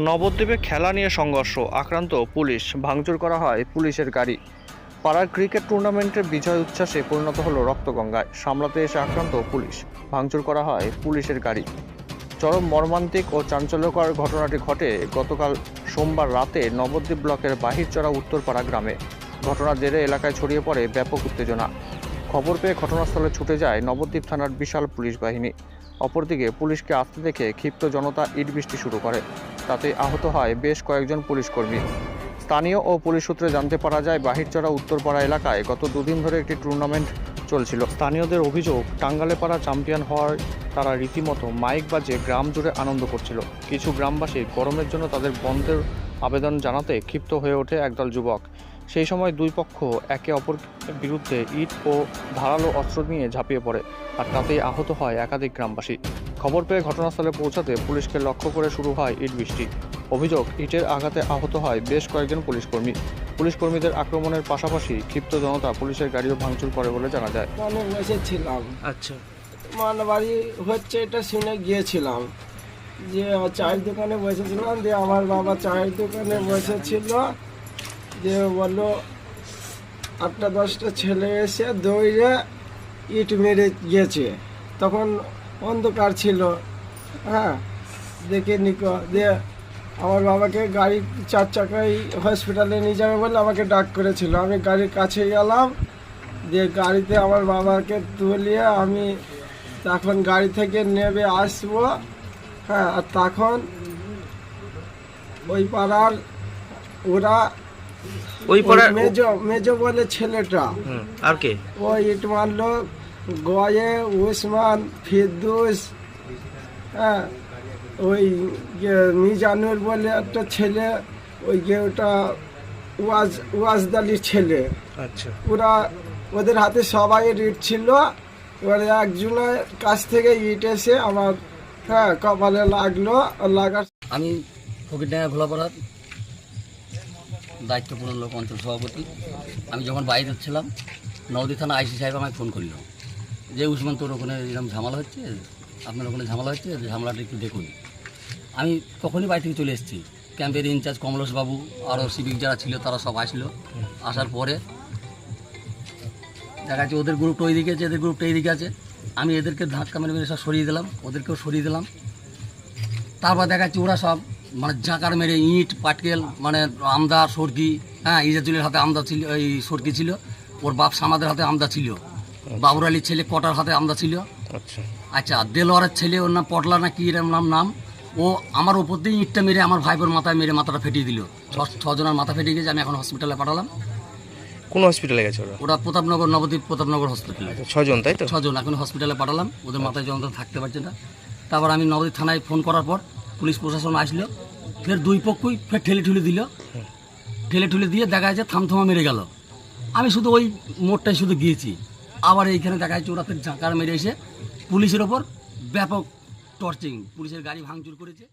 নবদ্বীপে খেলা নিয়ে সংঘর্ষ, আক্রান্ত পুলিশ, ভাঙচুর করা হয় পুলিশের গাড়ি। পাড়ার ক্রিকেট টুর্নামেন্টের বিজয় উচ্ছ্বাসে পরিণত হলো রক্তগঙ্গায়। সামলাতে এসে আক্রান্ত পুলিশ, ভাঙচুর করা হয় পুলিশের গাড়ি। চরম মর্মান্তিক ও চাঞ্চল্যকর ঘটনাটি ঘটে গতকাল সোমবার রাতে নবদ্বীপ ব্লকের বাহিরচড়া উত্তরপাড়া গ্রামে। ঘটনার জেরে এলাকায় ছড়িয়ে পড়ে ব্যাপক উত্তেজনা। খবর পেয়ে ঘটনাস্থলে ছুটে যায় নবদ্বীপ থানার বিশাল পুলিশ বাহিনী। অপরদিকে পুলিশকে আসতে দেখে ক্ষিপ্ত জনতা ইট বৃষ্টি শুরু করে। তাতে আহত হয় বেশ কয়েকজন পুলিশকর্মী স্থানীয় ও পুলিশ সূত্রে জানতে পারা যায়, বাহিরচড়া উত্তরপাড়া এলাকায় গত দুদিন ধরে একটি টুর্নামেন্ট চলছিল। স্থানীয়দের অভিযোগ, টাঙ্গালেপাড়া চ্যাম্পিয়ন হওয়ার তারা রীতিমতো মাইক বাজে গ্রাম জুড়ে আনন্দ করছিল। কিছু গ্রামবাসী গরমের জন্য তাদের বন্ধের আবেদন জানাতে ক্ষিপ্ত হয়ে ওঠে একদল যুবক। সেই সময় দুই পক্ষ একে অপর বিরুদ্ধে ইট ও ধারালো অস্ত্র নিয়ে ঝাঁপিয়ে পড়ে, আর তাতেই আহত হয় একাধিক গ্রামবাসী। খবর পেয়ে ঘটনাস্থলে পৌঁছাতে পুলিশকে লক্ষ্য করে শুরু হয় ইট বৃষ্টি। অভিযোগ ইটের আঘাতে আহত হয় বেশ কয়েকজন পুলিশ কর্মী। পুলিশ কর্মীদের আক্রমণের পাশাপাশি ক্ষিপ্ত জনতা পুলিশের গাড়িও ভাঙচুর করে বলে জানা যায়। মানে বসেছিলাম আচ্ছা। মানে বাড়ি হচ্ছে এটা শুনে গিয়েছিলাম। যে চায়ের দোকানে বসেছিলাম দিয়ে আমার বাবা চায়ের দোকানে বসেছিল। যে বলল আটটা দশটা ছেলে এসে দৌড়ে ইট মেরে গিয়েছে। তখন অন্ধকার ছিল। হ্যাঁ দেখে নিকো দিয়ে আমার বাবাকে গাড়ি চার চাকায় হসপিটালে নিয়ে যাবে বলে আমাকে ডাক করেছিল। আমি গাড়ির কাছে গেলাম। দিয়ে গাড়িতে আমার বাবাকে তুলিয়ে আমি তখন গাড়ি থেকে নেবে আসব। হ্যাঁ আর তখন ওই পাড়ার ওরা ওই পাড়ার মেজ মেজ বলে ছেলেটা আর কে? ও ইট মারলো গয়ে উসমান ফিরদুস হ্যাঁ ওই যে মিজানুর বলে একটা ছেলে ওই যে ওটা ওয়াজ ওয়াজদালির ছেলে। আচ্ছা। ওরা ওদের হাতে সবাই ইট ছিল। এবারে একজনের কাছ থেকে ইট এসে আমার হ্যাঁ কপালে লাগল। লাগার আমি ফকিরডাঙ্গা ঘোলাপাড়ার দায়িত্বপূর্ণ লোক অঞ্চল সভাপতি। আমি যখন বাইরে ছিলাম নদী থানা আইসি সাহেব আমাকে ফোন করল। যে উসমান তোর ওখানে এরকম ঝামেলা হচ্ছে, আপনার ওখানে ঝামেলা হচ্ছে ঝামেলাটা একটু দেখুন। আমি তখনই বাড়ি থেকে চলে এসেছি। ক্যাম্পের ইনচার্জ কমলেশবাবু, আরও সিভিক যারা ছিল তারা সব আসলো। আসার পরে দেখা যাচ্ছে ওদের গ্রুপটা ওইদিকে আছে, এদের গ্রুপটা এইদিকে আছে। আমি এদেরকে ধাক্কা মেরে মেরে সব সরিয়ে দিলাম, ওদেরকেও সরিয়ে দিলাম। তারপর দেখা যাচ্ছে ওরা সব মানে জাঁকার মেরে ইট, পাটকেল মানে আমদা সরকি হ্যাঁ ইজাজুলের হাতে আমদা ছিল, এই সরকি ছিল। ওর বাপ সামাদের হাতে আমদা ছিল। বাবুর আলীর ছেলে কটার হাতে আমদা ছিল। আচ্ছা। আচ্ছা দেলোয়ারের ছেলে ওর নাম পটলা না কি এরম নাম নাম? ও আমার উপর দিয়ে ইটটা মেরে আমার ভাইবোর মাথায় মেরে মাথাটা ফেটিয়ে দিল। ছ- ছজনের মাথা ফেটে গেছে আমি এখন হসপিটালে পাঠালাম। কোন হসপিটালে গেছে ওরা? ওরা প্রতাপনগর নবদ্বীপ প্রতাপনগর হসপিটালে আচ্ছা ছজন তাই তো? ছজন এখন হসপিটালে পাঠালাম। ওদের মাথায় যন্ত্রণা থাকতে পারছে না। তারপর আমি নবদ্বীপ থানায় ফোন করার পর পুলিশ প্রশাসন আসলো। ফের দুই পক্ষই ফের ঠেলে ঠুলে দিল। ঠেলে ঠুলে দিয়ে দেখা যাচ্ছে থামথমা মেরে গেল। আমি শুধু ওই মোড়টাই শুধু গিয়েছি। আবার এইখানে দেখা যাচ্ছে ওরা ফের ঝাঁকার মেরে এসে পুলিশের ওপর ব্যাপক টর্চিং পুলিশের গাড়ি ভাঙচুর করেছে।